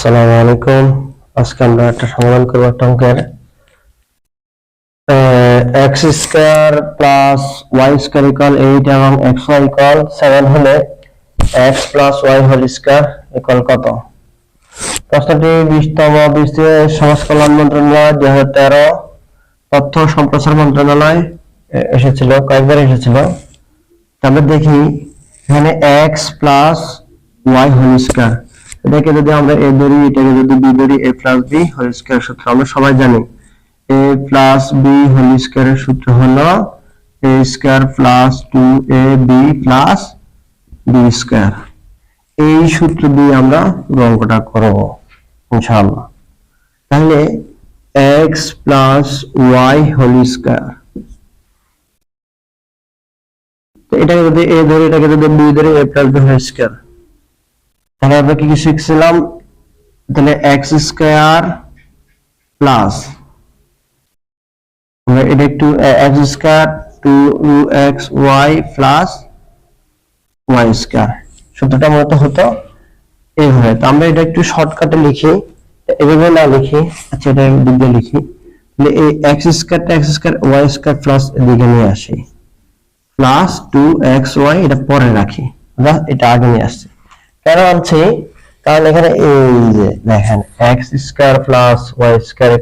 আসসালামু আলাইকুম। আজকে আমরা একটা সমাধান করব একটা অঙ্কের X square plus Y square equal eight এবং এক্স ওয়াই ইকাল সেভেন হলে X plus Y whole square equal কত? প্রশ্নটি বিশতম বৃষ্টির সমাজ কল্যাণ মন্ত্রণালয় দুই হাজার তেরো। তথ্য সম্প্রচার মন্ত্রণালয় এসেছিল কয়েকবার এসেছিল। তাহলে দেখি, এখানে X plus Y whole square এটাকে যদি আমরা এ ধরি, এটাকে যদি বি ধরি A plus B whole square সূত্র, আমরা সবাই জানি। এ প্লাস বি হোল স্কয়ারের সূত্র হলো A square plus two A B plus B square এই সূত্র দিয়ে আমরা অঙ্কটা করব, ইনশাআল্লাহ। তাহলে X plus Y whole square এটাকে যদি এ ধরে, এটাকে যদি বি ধরে A plus B whole square তাহলে আমরা কি কি শিখছিলাম? তাহলে এক্স স্কয়ার প্লাস আমরা এটা একটু X square two X Y plus Y square সূত্রটা মূলত হতো এইভাবে। তো আমরা এটা একটু শর্টকাটে লিখি। এভাবে না লিখি আচ্ছা এটা দিক দিয়ে লিখি। তাহলে এই X স্কয়ারটা X square Y square plus এদিকে নিয়ে আসি। প্লাস টু এক্স ওয়াই এটা পরে রাখি। বা এটা আগে নিয়ে আসছে। কেন আনছি? কারণ এখানে এই যে দেখেন X square plus Y square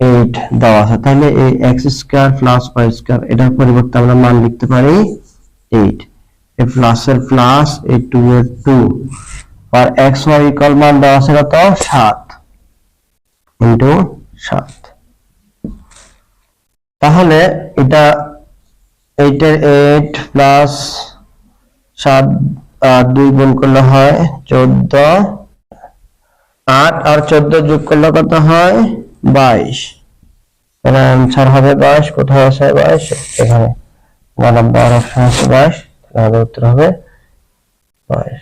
eight দেওয়া আছে। তাহলে এই X square plus Y square এটার পরিবর্তে আমরা মান লিখতে পারি এইট এই প্লাস এর প্লাস এই টু এর টু আর এক্স ওয়াই মান দেওয়া আছে কত? সাত। ইন্টু সাত। তাহলে এটা এইটের এইট প্লাস সাত দুই গুণ করলে হয় চোদ্দ। আট আর চোদ্দ যোগ করলে কত হয়? বাইশ। তাহলে অ্যান্সার হবে বাইশ। কোথায় আছে বাইশ? এখানে। নাম্বার অপশন আছে বাইশ। উত্তর হবে বাইশ।